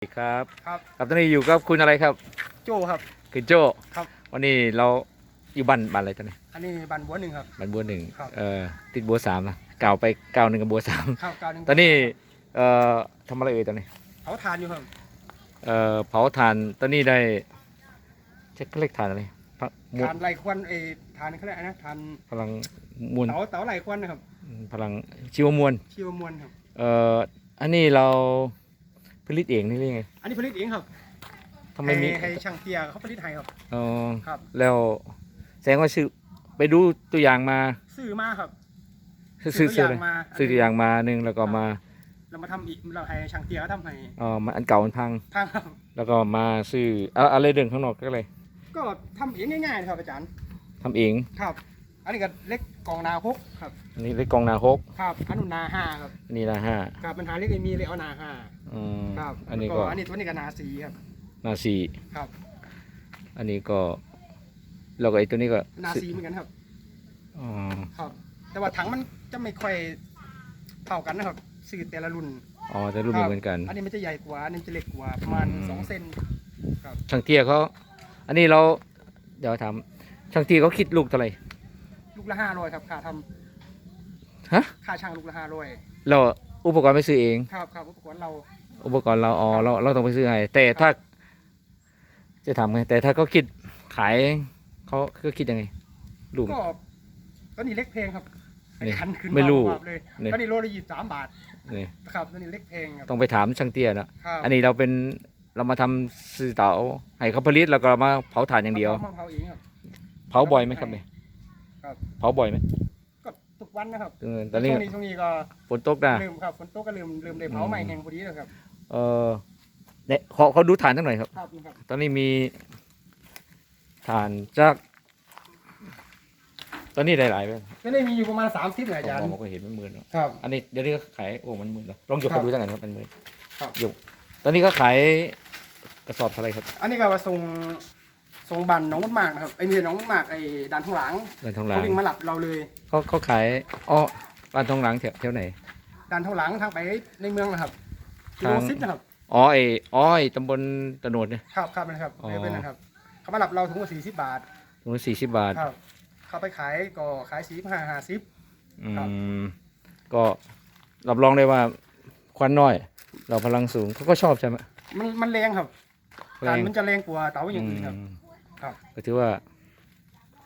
สวัสดีครับครับครับตอนนี้อยู่กับคุณอะไรครับ โจ้ครับ คือโจ้ครับ วันนี้เราอยู่บ้านบ้านอะไรตอนนี้อันนี้บันบัวหนึ่งครับ บ้านบัวหนึ่งครับ เอ่อติดบัวสามนะเก่าไปเก่าหนึ่งกับบัวสามข้าวกาวหนึ่งตอนนี้เอ่อทำอะไรเอ่ยตอนนี้เขาทานอยู่ครับเอ่อเผาถ่านตอนนี้ได้เช็คเลขถ่านอะไรพระมวลทานไรควันเออทานเขาเรียกอะไรนะทานพลังมวลเต๋าเต๋าไรควันนะครับพลังชีวมวลชีวมวลครับเอ่ออันนี้เรา ผลิตเองนี่หรือไงอันนี้ผลิตเองครับทำไมมีให้ให้ช่างเตียเขาผลิตให้ครับเอ๋อครับ แล้วแสดงว่าซื้อไปดูตัวอย่างมาซื้อมาครับ ซื้อซื้อตัวเลยอย่างมาซื้อตัวอย่างมาหนึ่งแล้วก็มาเรามาทำอีกเราให้ช่างเตียเขาทำให้เอ่อมันอันเก่ามันพังทางครับ แล้วก็มาซื้อเอาอะไรเดินข้างนอกก็เลยก็ทำเองง่ายๆนะครับอาจารย์ทำเองครับ อันนี้ก็เล็กกองนาฮกครับอั นนี้เล็กกองนาฮกครับอันนู้นนาห้าครับอันนี้นาห้าครับปัญหาเล็กไม่มีเลยเอานาห้าอืมครับอันนี้แล้วก็อันนี้ตัวนี้ก็นาสีครับนาสี่ครับ อันนี้ก็แล้วก็ไอ้ตัวนี้ก็นาสีเหมือนกันครับอ๋อครับ แต่ว่าถังมันจะไม่ค่อยเท่ากันนะครับสื่อแต่ละรุ่นอ๋อแต่รุ่นไม่เหมือนกัน อันนี้มันจะใหญ่กว่าอันนี้จะเล็กกว่าประมาณอืมสองเซนช่างเตี้ยเขาอันนี้เราเดี๋ยวถามช่างเตี้ยเขาคิดลูกเท่าไหร่ลูกละห้าร้อยครับค่าท ฮะำค่าช่างลูกละห้าร้อยเราอุปกรณ์ไปซื้อเอง ครับครับอุปกรณ์เรา อุปกรณ์เราอ๋อเราเราต้องไปซื้อให้แต่ถ้า จะทำไงแต่ถ้าเขาคิดขายเขาเขาคิดยังไงลูก ก็ตอนนี้เล็กเพลงครับนี่คันขึ้นไม่รู้วาบเลยนี่ตอนนี้โลละยี่สิบสามบาทนี่ครับตอนนี้เล็กเพลงครับต้องไปถามช่างเตี้ยนะครับอันนี้เราเป็นเรามาทำสื่อเต๋าให้เขาผลิตแล้วก็มาเผาถ่านอย่างเดียวมะพร้าวเองครับ เผาบ่อยไหมครับเนี่ยครับ เผาบ่อยไหมก็ทุก วันนะครับเออตอนนี้ช่วงนี้ช่วงนี้ก็ฝนตกนะลืมครับฝนตกก็ลืมลืมได้เผาอืมใหม่แห้งพอดีเลยครับเออเนี่ยขอเขาดูถ่านสักหน่อยครับ ครับนี่ครับตอนนี้มีถ่านจาก ตอนนี้ได้หลายไปก็ได้มีอยู่ประมาณสามสิบเลยอาจารย์ผมก็เห็นมันหมื่นแล้วครับ อันนี้เดี๋ยวนี้ก็ขายโอ้มันหมื่นแล้วลองยกครัเขาบดูสักหน่อยครับเป็นหมื่นครับยกตอนนี้ก็ขายกระสอบเท่าไหรครับ อันนี้ก็มาส่ง ส่งบันหน้องมดมากนะครับไอ้นี่หน้องมดมากไอ้ดันข้างหลังด้านทองหลัเขางวิ่งมาหลับเราเลยเขาเขาขายอ้อบ้านทองหลังแถวแถวไหนดันข้างหลังทางไปในเมืองนะครับกิโลทางสิบนะครับอ๋อไอ้อ๋อไอ้ตำบลตะโนดเนี่ยครับครับนะครับอ๋อเป็นนะครับเขามาหลับเราถุงละสี่สิบบาทตรงนี้สี่สิบบาทครับเขาไปขายก็ขายสี่ห้าห้าสิบอืครับมก็รับรองได้ว่าควันน้อย เราพลังสูงเขาก็ชอบใช่ไหมมันมันแรงครับแรการงมันจะแรงกว่าเต๋าอย่างอื่นครับอืม ครับ ก็ถือว่า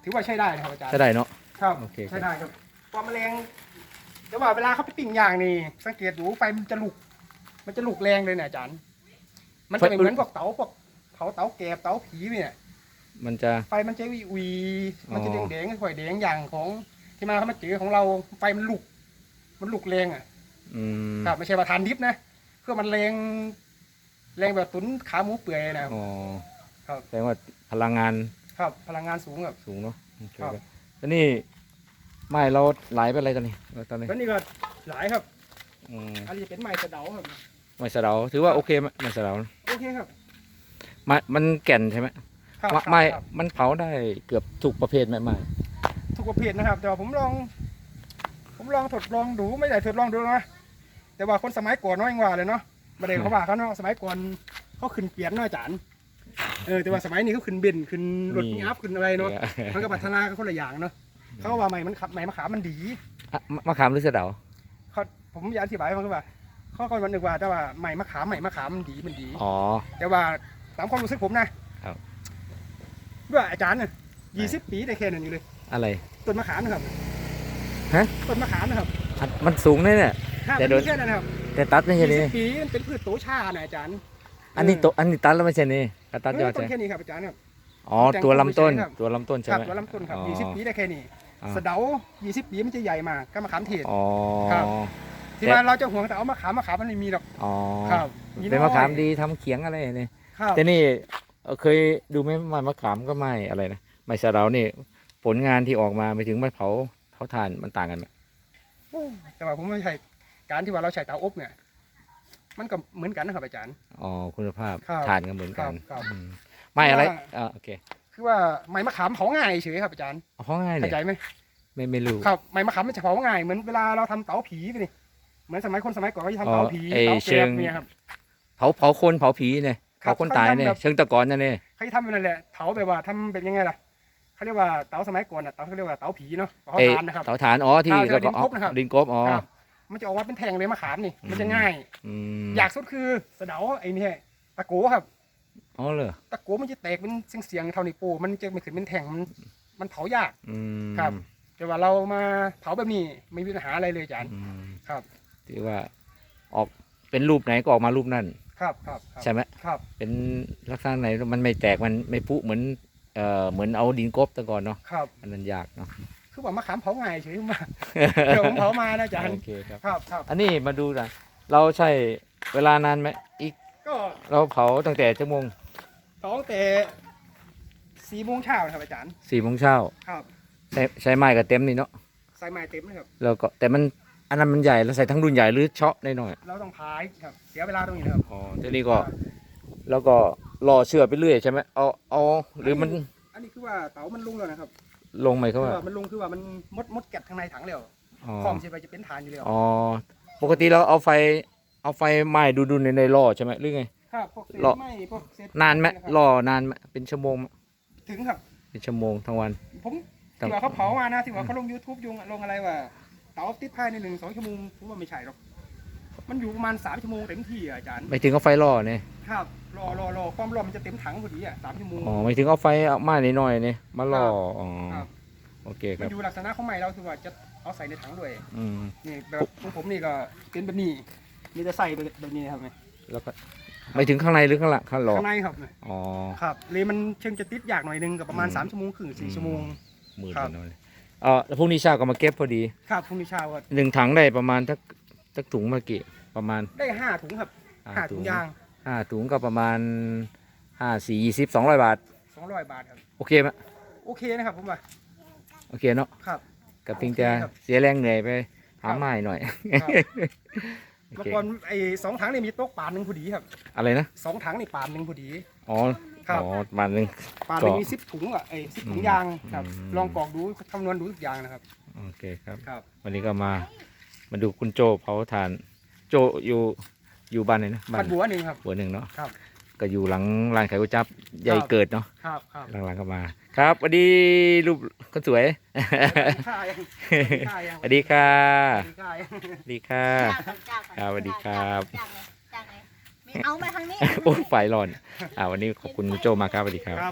ถือว่าใช้ได้นะครับอาจารย์ใช้ได้เนาะ ครับโอเคครับ ใช้ได้ครับความแรงแต่ว่าเวลาเขาไปปิ้งย่างนี่ สังเกตดูไฟมันจะลุก มันจะลุกแรงเลยเนี่ยอาจารย์ มันจะไม่เหมือนพวกเต๋าพวกเผาเต๋าแกบเต๋าผีเนี่ย มันจะ ไฟมันจะวีวีมันจะอ๋แดองแดงๆข่อยแดงอย่างของที่มาเขามาเจอของเราไฟมันลุก มันลุกแรงอะ อืมครับไม่ใช่ว่าทานดิบนะเพื่อมันแรง แรงแบบตุ๋นขาหมูเปื่อยนะครับอ๋อ ครับ แสดงว่าพลังงานครับ พลังงานสูงครับ สูงเนาะโอเคครับ ครับแล้วนี่ไม้เราไหลไปอะไรตอนนี้ตอนนี้แล้วนี่ก็หลายครับ อืมอันนี้จะเป็นไม้สะเดาครับ ไม้สะเดาถือว่าโอเคไหมไม้สะเดาโอเคครับไม้มันแก่นใช่ไหมครับไม้ครับไม้ครับมันเผาได้เกือบทุกประเภทไหมไม้ทุกประเภทนะครับ แต่ว่าผมลอง ผมลองทดลองดูไม่ได้ทดลองดูนะ แต่ว่าคนสมัยก่อนน้อยกว่าเลยเนาะประเด็นเขาว่าเขาเนาะสมัยก่อนเขาขึ้นเปลี่ยนเนาะอาจารย์ เออแต่ว่าสมัยนี้เขาขึ้นเบนซ์ขึ้นรถปิกอัพขึ้นอะไรเนาะมันก็พัฒนากันคนละอย่างเนาะเขาก็ว่าใหม่มันขับใหม่มะขามมันดีอะมะมะขามหรือสะเดาเขาผมอยากอธิบายให้ฟังว่าเขาก็วันนึกว่าแต่ว่าใหม่มะขามใหม่มะขามมันดีมันดี อ๋อ แต่ว่าตามความรู้สึกผมนะครับว่าอาจารย์เนี่ยยี่สิบปีได้แค่นั้นอยู่เลยอะไร ต้นมะขามนะครับฮะ ต้นมะขามนะครับอะมันสูงเลยเนี่ย ห้าแต่ปีโดนแค่นั้นนะครับแต่ตัดไม่ใช่ยี่นี่สิบปีมันเป็นพืชโตชานะอาจารย์อันนี้โตอันนี้ตัดแล้วไม่ใช่นี่ ก็ตัดยอดต้ใช่นแค่นี้ครับอาจารย์ครับ อ๋อตัวลำต้นครับตัวลำต้นใช่ครับไหมตัวลำต้นครับอ๋อยี่สิบปีได้แค่นี้อ่าสะเดายี่สิบปีมันจะใหญ่มากก็มะขามเทศอ๋อครับที่ว่าเราจะห่วงแต่เอามะขามมะขามมันไม่มีหรอกอ๋อครับเป็นมะขามดีทำเขียงอะไรเนี่ยครับแต่นี่เอ่อเคยดูไหมไม้มะขามก็ไม่อะไรนะไม้สะเดานี่ผลงานที่ออกมาไปถึงไม้เผาเผาถ่านมันต่างกันไหมแต่ว่าผมไม่ใช่การที่ว่าเราใช้เตาอบเนี่ย มันก็เหมือนกันนะครับอาจารย์ อ๋อคุณภาพครับถ่านก็เหมือนกันครับครับ อืมไม่อะไรว่าอ่าโอเคคือว่าไม้มะขามเผาง่ายเฉยครับอาจารย์เอาเพราะง่ายเลเข้ายใจไหมไม่ไม่รู้ครับไม้มะขามมันจะเผาง่ายเหมือนเวลาเราทำเตาผีไปนี่เหมือนสมัยคนสมัยก่อนเขาจะทำเตาผีอ๋อไอ้เตาเชิแก๊งบเนี่ยครับ เผาเผาคนเผาผีเนี่ยครับเผาคนตายเนี่ยเขาทำแบบเชิงตะกอนนั่นเนี่ยเขาจะทำเป็นนั่นแหละเผาแบบว่าทำเป็นยังไงล่ะเขาเรียกว่าเตาสมัยก่อนอะเตาเขาเรียกว่าเตาผีเนาะเผาเอ้ยทานนะครับ เผาฐานอ๋อที่อ่าแล้วก็ดินกบนะครับ ดินกบอ๋อครับ มันจะออกมาเป็นแท่งเลยมะขามนี่ มันจะอืมง่าย อืมอยากสุดคือสะเดาไอ้นี่ตะโกครับ อ๋อเหรอตะโกมันจะแตกเป็นเสียงๆเท่านี้วโปูมันจะไม่ขึ้นเป็นแท่งมันมันเผายากอืมครับ แต่ว่าเรามาเผาแบบนี้ไม่มีปัญหาอะไรเลยอาจารย์อืมครับ ที่ว่าออกเป็นรูปไหนก็ออกมารูปนั่น ครับครับครับใช่ไหมครับ เป็นลักษณะไหนมันไม่แตกมันไม่พุเหมือนเอ่อเหมือนเอาดินกบตะก่อนเนาะครับ อันนั้นยากเนาะ คือว่ามะขามเผาง่ายเฉยมากเดี๋ยวผมเผามานะอาจารย์โอเคครับครับครับอันนี้มาดูนะเราใช้เวลานานไหมอีกก็เราเผาตั้งแต่ชั่วโมงเผาตั้งแต่สี่โมงเช้านะครับอาจารย์สี่โมงเช้าครับใช้ใช้ไม้กับเต็มนี่เนาะใส่ไม้เต็มนะครับแล้วก็แต่มันอันนั้นมันใหญ่เราใส่ทั้งรุ่นใหญ่หรือเชาะได้หน่อยเราต้องพายครับเสียเวลาตรงนี้นะครับอ๋อทีนี้ก็แล้วก็รอเชื่อไปเรื่อยใช่ไหมเอาเอาหรือมัน อันนี้คือว่าเต๋ามันลงแล้วนะครับ ลงไหมเขาคือว่าว่ามันลงคือว่ามันมดมดแกะข้างในถังแล้วอ๋อคลองใช่ไปจะเป็นฐานอยู่แล้วอ๋อปกติเราเอาไฟเอาไฟไม้ดูดูในในล่อใช่ไหมหรือไง ครับพวกเศษรอ ไม้พวกเศษนานไหมะครับล่อนานไหมเป็นชั่วโมงไหมถึงครับ เป็นชั่วโมงทั้งวัน ผมครับที่ว่าเขาเผามานะที่ว่าเขาลง YouTube ยุงลงอะไรว่าเต๋าติดภายในหนึ่งสองชั่วโมงผมว่าไม่ใช่หรอก มันอยู่ประมาณสามชั่วโมงเต็มที่อะอาจารย์ไม่ถึงเอาไฟล่อเนี่ยครับรอรอรอความร้อนมันจะเต็มถังพอดีอะสามชั่วโมง อ๋อไม่ถึงเอาไฟเอาไม้นิดหน่อยเนี่ยมาล่ออ๋อครับ โอเคคมัรันบอยู่ลักษณะของใหม่เราคือว่าจะเอาใส่ในถังด้วยอืมนี่แบบของผมนี่ก็เป็นแบบนี้มีแต่ใส่แบบนี้ครับแล้วก็ไม่ถึงข้างในหรือข้างหลังข้างหลอข้างในครับอ๋อ ครับเลยมันเชิงจะติดยากหน่อยนึงกับประมาณอืม สามชั่วโมงครึ่งสี่ชั่วโมงมืดครับไปหน่อยเออแล้วพรุ่งนี้เช้าก็มาเก็บพอดี ครับพรุ่งนี้เช้าก็หนึ่งถังได้ประมาณทัก ทักถุงเมื่อกี้ประมาณได้ห้าถุงครับห้าถุงยางห้าถุงก็ประมาณห้าสี่ยี่สิบสองร้อยบาทสองร้อยบาทครับโอเคไหมโอเคนะครับผมว่าโอเคเนาะครับกับพิงจะโอเคครับเสียแรงเหนื่อยไปหาครับไม้หน่อยครับโอเมื่อเคก่อนไอ้สองถังนี่มีโต๊ะปานหนึ่งพอดีครับ อะไรนะสองถังนี่ปานหนึ่งพอดีอ๋อครับอ๋อมาหนึ่งปานหนึ่งก็มีสิบถุงอะไอ้สิบถุงอืมยางครับอืมลองกรอกดูคำนวณดูทุกอย่างนะครับโอเคครับครับวันนี้ก็มา มาดูคุณโจเผาถ่าน โจอยู่อยู่บ้านไหนนะบัตรบัวหนึ่งครับบัวหนึ่งเนาะครับ ก็อยู่หลังร้านขายก๋วยจั๊บใหญ่ครับเกิดเนาะครับครับหลังๆก็มา ครับสวัสดีรูปคนสวยค่ายังค่ายังสวัสดีค่ะค่ายังสวัสดีค่ะ ครับสวัสดีครับ จ้างเลยจ้างเลยไม่เอามาทางนี้ โอ้ยไฟร้อน อ่าวันนี้ขอบคุณคุณโจมากครับสวัสดีครับ